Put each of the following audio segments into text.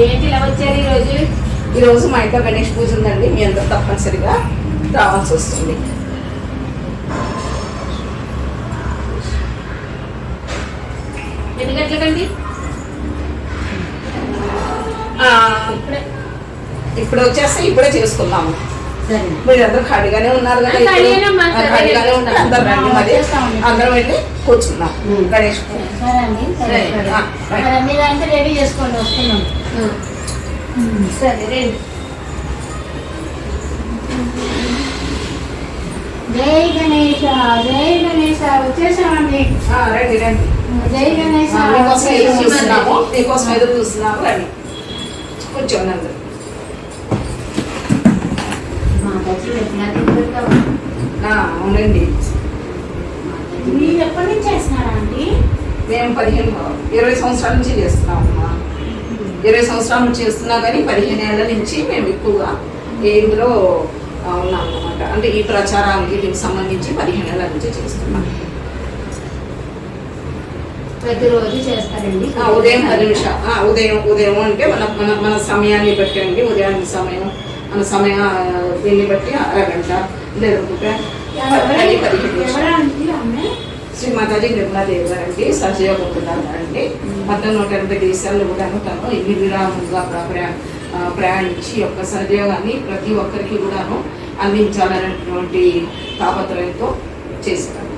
ఏంటి ఇలా వచ్చారు ఈరోజు ఈరోజు మా ఇంట్లో గణేష్ పూజ ఉందండి. మీ అందరూ తప్పనిసరిగా రావాల్సి వస్తుంది. ఎన్ని గంటలకండి? ఆ, ఇప్పుడు. వచ్చేస్తే ఇప్పుడే చేసుకుందాము. సరే మీరు అందరూ ఖాళీగానే ఉన్నారు కదా? ఖాళీగానే ఉన్నారు. అందరు రండి మరి. అందరం వెళ్ళి కూర్చుందాం. గణేష్ పూజ. సరే అండి సరే రెడీ చేసుకోండి వస్తున్నాం. సరే రండి జై గణేష జై గణేష వచ్చేసామండి ఆ, రండి రండి జై గణేష ఆ, మీకోసం ఎదురు వచ్చేసామండి. చూస్తున్నాము మీకోసం ఎదురు చూస్తున్నాము రండి కూర్చోండి అందరు మా దగ్గర ఎట్లా తింటుంటావు? ఆ, అవునండి మీరు ఎప్పటి నుంచి చేస్తున్నారా అండి మేము పదిహేను ఇరవై సంవత్సరాల నుంచి చేస్తున్నాం అమ్మా ఇరవై సంవత్సరాల నుంచి చేస్తున్నా కానీ పదిహేను ఏళ్ళ నుంచి మేము ఎక్కువగా ఇందులో ఉన్నాం అనమాట అంటే ఈ ప్రచారానికి దీనికి సంబంధించి పదిహేను ఏళ్ళ నుంచి చేస్తున్నాం. ప్రతిరోజు చేస్తారండి. ఉదయం పది నిమిషాలు ఉదయం ఉదయం అంటే మన మన మన సమయాన్ని బట్టి అండి. ఉదయానికి సమయం మన సమయ దీన్ని బట్టి అరగంట లేదంటే పది పదిహేను నిమిషాలు. శ్రీ మాతాజీ నిర్మలాదేవి గారండి సహజయోగుతున్నారు గారండి మొత్తం నూట ఎనభై దేశాల్లో కూడాను తను ఇన్ని విరామంగా ప్రయాణించి యొక్క సహజయోగాన్ని ప్రతి ఒక్కరికి కూడాను అందించాలనేటువంటి తాపత్రయంతో చేశారు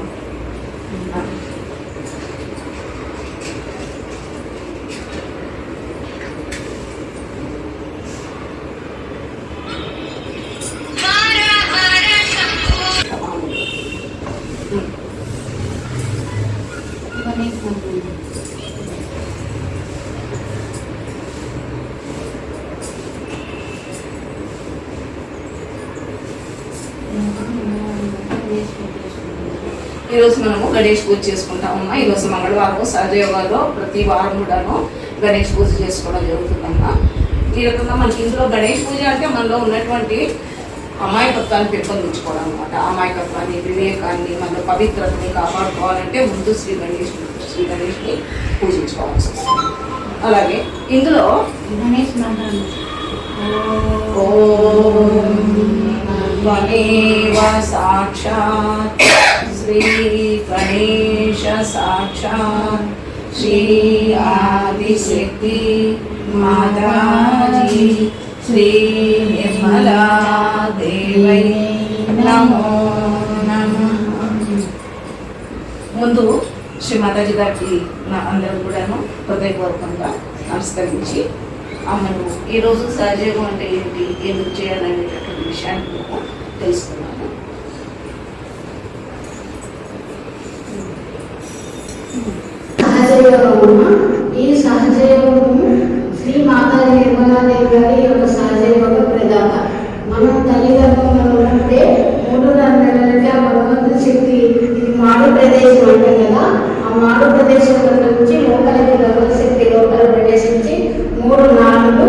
గణేష్ మంత్రి. గణేష్ పూజ చేసుకుంటున్నాం. ఈరోజు మనము గణేష్ పూజ చేసుకుంటాం అమ్మా ఈరోజు మంగళవారం సహజయోగాలో ప్రతి వారం కూడాను గణేష్ పూజ చేసుకోవడం జరుగుతుందమ్మా ఈ రకంగా మనకి ఇందులో గణేష్ పూజ అంటే మనలో ఉన్నటువంటి అమాయకత్వాన్ని పెంపొందించుకోవడం అనమాట అమాయకత్వాన్ని వివేకాన్ని మన పవిత్రతని కాపాడుకోవాలంటే ముందు శ్రీ గణేష్ శ్రీ గణేష్ని పూజించుకోవాల్సి వస్తుంది. అలాగే ఇందులో గణేష్ ఓం సాక్షాత్ శ్రీ గణేశ సాక్షాత్ శ్రీ ఆదిశక్తి మాతాజీ శ్రీ నిర్మలా దేవై నమో నమః ముందు శ్రీ మాతాజీ గారికి నా అందరూ కూడాను హృదయపూర్వకంగా నమస్కరించి అమ్మను ఈరోజు సహజయోగం అంటే ఏంటి ఎందుకు చేయాలనేటటువంటి విషయాన్ని కూడా సహజయోగము. ఈ సహజయోగము శ్రీ మాతాజీ నిర్మలాదేవి గారి యొక్క సహజయోగ ప్రదాత. మనం తల్లిదండ్రులు ఉన్నప్పుడే మూడున్నర నెలలకి ఆ భగవంతుడి శక్తి. ఇది మాడు ప్రదేశం అంటాం కదా ఆ మాడు ప్రదేశం నుంచి లోపలికి భగవత్ శక్తి లోపల ప్రవేశించి మూడు నాలుగు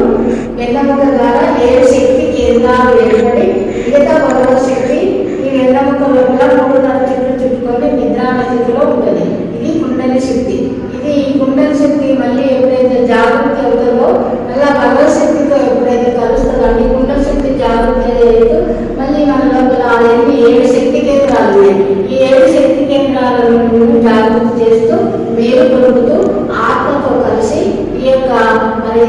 వెన్నముక ద్వారా ఏడు శక్తి కేంద్రాలు ఏర్పడి మిగతా భగవత్ శక్తి ఈ వెన్నముక లోపల మూడున్నర చుట్టూ చుట్టుకొని నిద్రాణ స్థితిలో ఉంటుంది. కుండలి శక్తి. ఇది ఈ కుండలి శక్తి మళ్ళీ ఎప్పుడైతే జాగృతి అవుతుందో అలా భగవత్ శక్తితో ఎప్పుడైతే కలుస్తుందో అంటే ఈ శక్తి జాగృతి లేదు మళ్ళీ మన లోపల అవన్నీ ఏడు శక్తి కేంద్రాలు ఈ ఏడు శక్తి కేంద్రాలను జాగృతి చేస్తూ మేలు పొందుతూ ఆత్మతో కలిసి ఈ యొక్క మరి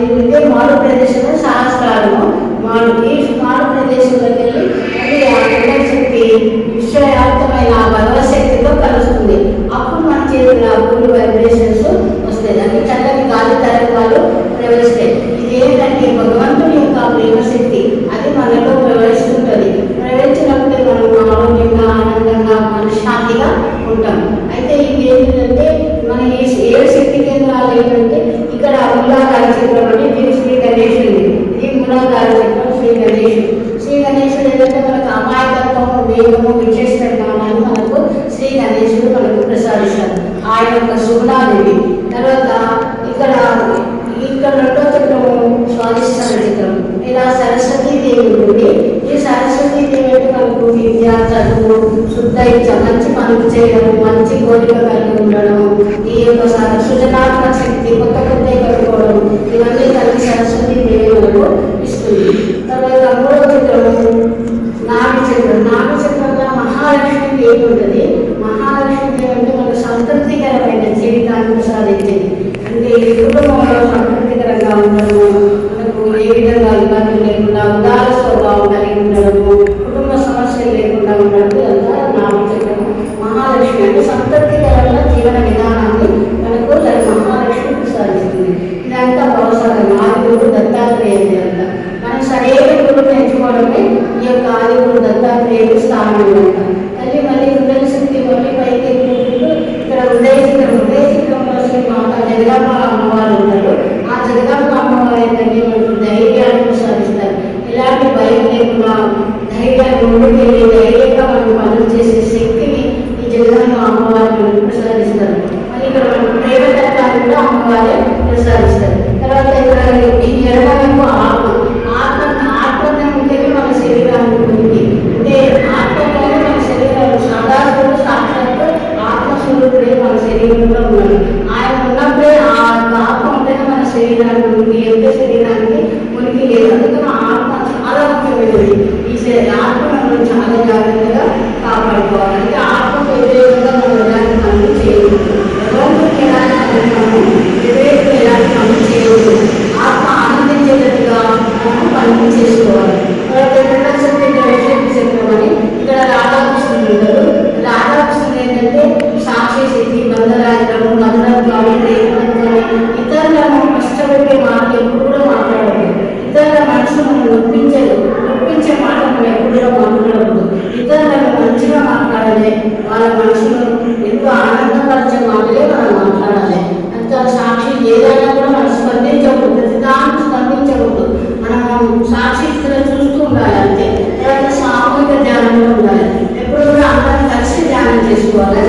మారు ప్రదేశంలో సహస్రాలను మారు ఈ మారు ప్రదేశంలోకి వెళ్ళి మళ్ళీ ఆ కుండలి శక్తి విశ్వవ్యాప్తమైన ఆ భగవత్ శక్తితో కలుస్తుంది అప్పుడు మన చేతిలో ఆ గుళ్ళు వైబ్రేషన్స్ వస్తాయి అంటే చల్లటి గాలి తరంగాలు ప్రవహిస్తాయి ఇది ఏంటంటే భగవంతుని యొక్క ప్రేమ శక్తి అది మనలో ప్రవహిస్తుంటుంది ప్రవహించినప్పుడే మనం ఆరోగ్యంగా ఆనందంగా మనశ్శాంతిగా ఉంటాం అయితే ఇది ఏంటంటే మన ఈ ఏడు శక్తి పోటీలో కలిగి ఉండడం ఈ యొక్క సృజనాత్మక శక్తి కొత్త కొత్త కలుపుకోవడం ఇవన్నీ తల్లి సరస్వతి దేవి ఇస్తుంది. తర్వాత మూడవ చిత్రము నాగ చక్రం నాగ చక్రంలో మహాలక్ష్మి దేవి ఉంటుంది? మహాలక్ష్మి దేవి అంటే మనకు సంతృప్తికరమైన జీవితాన్ని సాధించింది అంటే ఈ కుటుంబంలో సంతృప్తికరంగా ఉండడము మనకు ఏ విధంగా ఇబ్బంది లేకుండా ఉదార స్వభావం కలిగి ఉండడము కుటుంబ సమస్యలు లేకుండా ఉండడము యొక్క ధైర్యాన్ని ఉండిపోయి ధైర్యంగా వాళ్ళు పనులు చేసే శక్తిని ఈ జగదాంబ అమ్మవారిని ప్రసాదిస్తారు. మరి ఇక్కడ మనం ప్రేమతత్వాన్ని కూడా అమ్మవారే ప్రసాదిస్తారు. తర్వాత ఇక్కడ ఎడమవైపు ఆత్మ. ఆత్మ ఆత్మ ఉంటేనే మన శరీరాన్ని ఉంటుంది. అంటే ఆత్మలోనే మన శరీరంలో సదాశివుడు సాక్షాత్తు ఆత్మస్వరూపుడే మన శరీరంలో ఆయన ఉన్నప్పుడే ఆ ఆత్మ ఉంటేనే మన శరీరానికి ఉంటుంది. ఎంత శరీరం ఉంటుంది జాగ్రత్తగా కాపాడుకోవాలి అంటే ఆత్మకు వ్యతిరేకంగా మనం ఎలాంటి పనులు చేయకూడదు లోపలికి ఎలాంటి పనులు మనము వ్యతిరేకంగా ఎలాంటి పనులు చేయకూడదు ఆత్మ ఆనందించేటట్టుగా మనము పనులు చేసుకోవాలి ఏంటంటే సాక్షి శక్తి మధురాజు మధురాజు కాబట్టి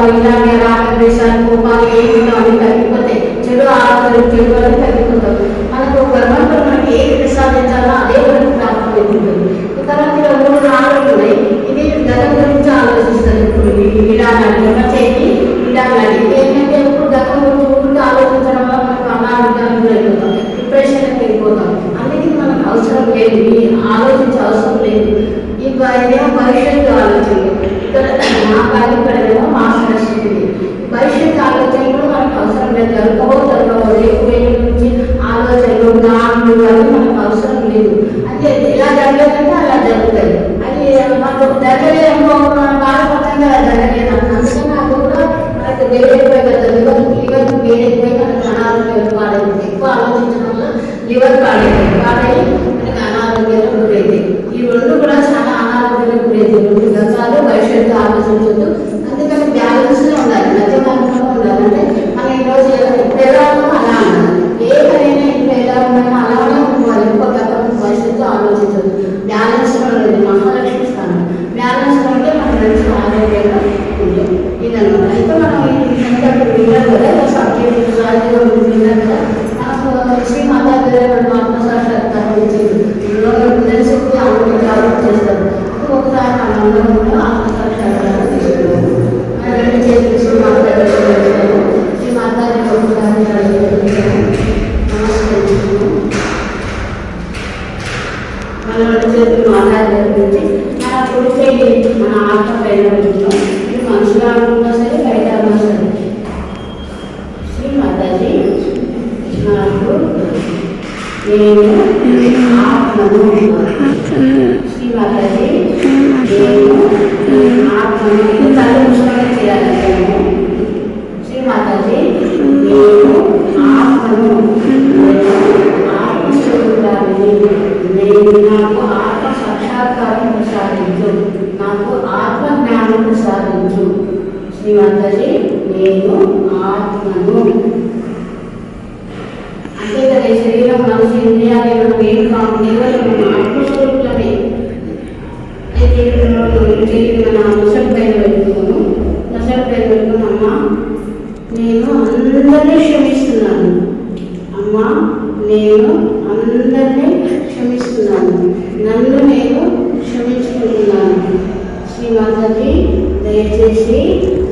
Alhamdulillah చేతులు మాట్లాడలేకపోతే మన కొడితే మన ఆట పైన ఉంటాం ఇది మనుషులు అనుకున్నా సరే బయట అన్నా సరే శ్రీ మాతాజీ నాకు నేను ఆత్మను శ్రీ మాతాజీ నేను ఆత్మను తల నేను అందరినీ క్షమిస్తున్నాను. అమ్మా నేను అందరినీ క్షమిస్తున్నాను. నన్ను నేను క్షమించుకుంటున్నాను. శ్రీమాతాజీ దయచేసి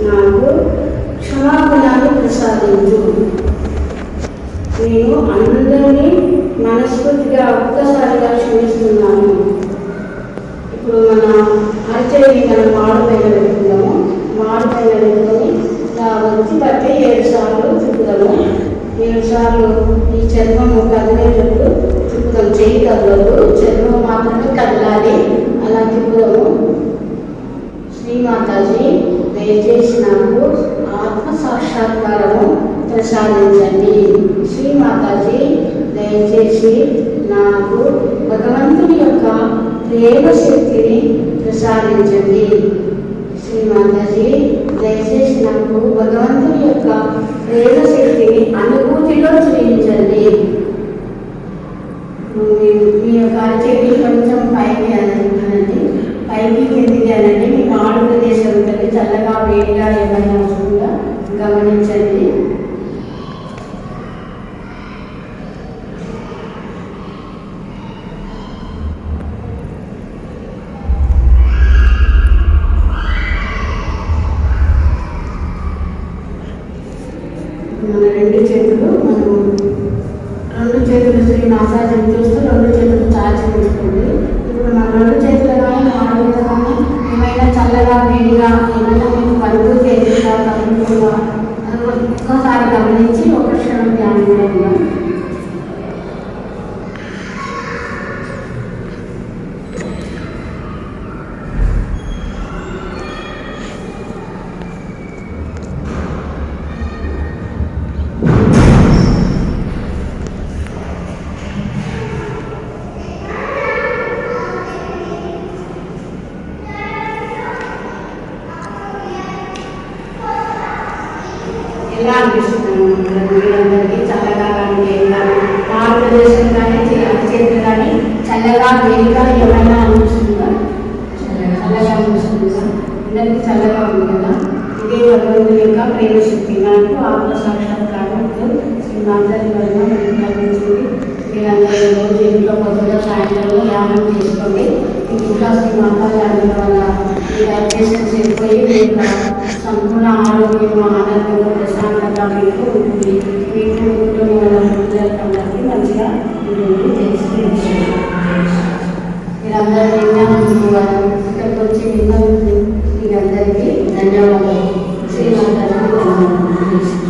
నాకు క్షమాపణాలు ప్రసాదించు. నేను అందరినీ మనస్ఫూర్తిగా ఒక్కసారిగా క్షమిస్తున్నాను. ఇప్పుడు మన అరచేయి మనం మాడు పైన పెట్టుకుందాము. మాడు పైన పెట్టుకొని పట్టి ఏడు సార్లు తిప్పుదాము ఏడు సార్లు ఈ చర్మము కదిలేటప్పుడు తిప్పుదాం చేయి కదలదు. చర్మం మాత్రమే కదలాలి. అలా తిప్పుదాము. శ్రీమాతాజీ దయచేసి నాకు ఆత్మ సాక్షాత్కారము ప్రసాదించండి. శ్రీమాతాజీ దయచేసి నాకు భగవంతుని యొక్క ప్రేమ శక్తిని ప్రసాదించండి. శ్రీమాతాజీ దయచేసి నాకు భగవంతుని యొక్క ప్రేమ శక్తిని అనుభూతిలో చూపించండి. మీ మీ యొక్క చెట్లు కొంచెం పైకి అనండి. పైకి కిందికి అనండి. మీ మాడు ప్రదేశం ఉంటుంది. చల్లగా వేడిగా ఏమైనా వస్తుందా? గమనించండి. ఒక్కసారి గమనించి ఒక క్షణం ధ్యానం ఇలా ఎలా అనిపిస్తుంది మీరందరికీ చల్లగా కానీ వేడిగా ప్రదేశం కానీ చేతులు కానీ చల్లగా వేడిగా ఏమైనా అనిపిస్తుందా చల్లగా అనిపిస్తుందా అందరికీ చల్లగా ఉంది కదా ఇదే భగవంతుని యొక్క ప్రేమ శక్తి నాకు ఆత్మ సాక్షాత్కారం శ్రీమాతాజీ వల్ల లభించింది మీరందరూ రోజు ఇంట్లో పొద్దున సాయంత్రం యానం చేసుకోండి ఇంకా శ్రీ మాతాజీ అందరి వల్ల రిలాక్సేషన్ అయిపోయి మీకు సంపూర్ణ ఆరోగ్యం ఆనందం ధన్యవాదాలు. శ్రీమంతానికి ధన్యవాదాలు.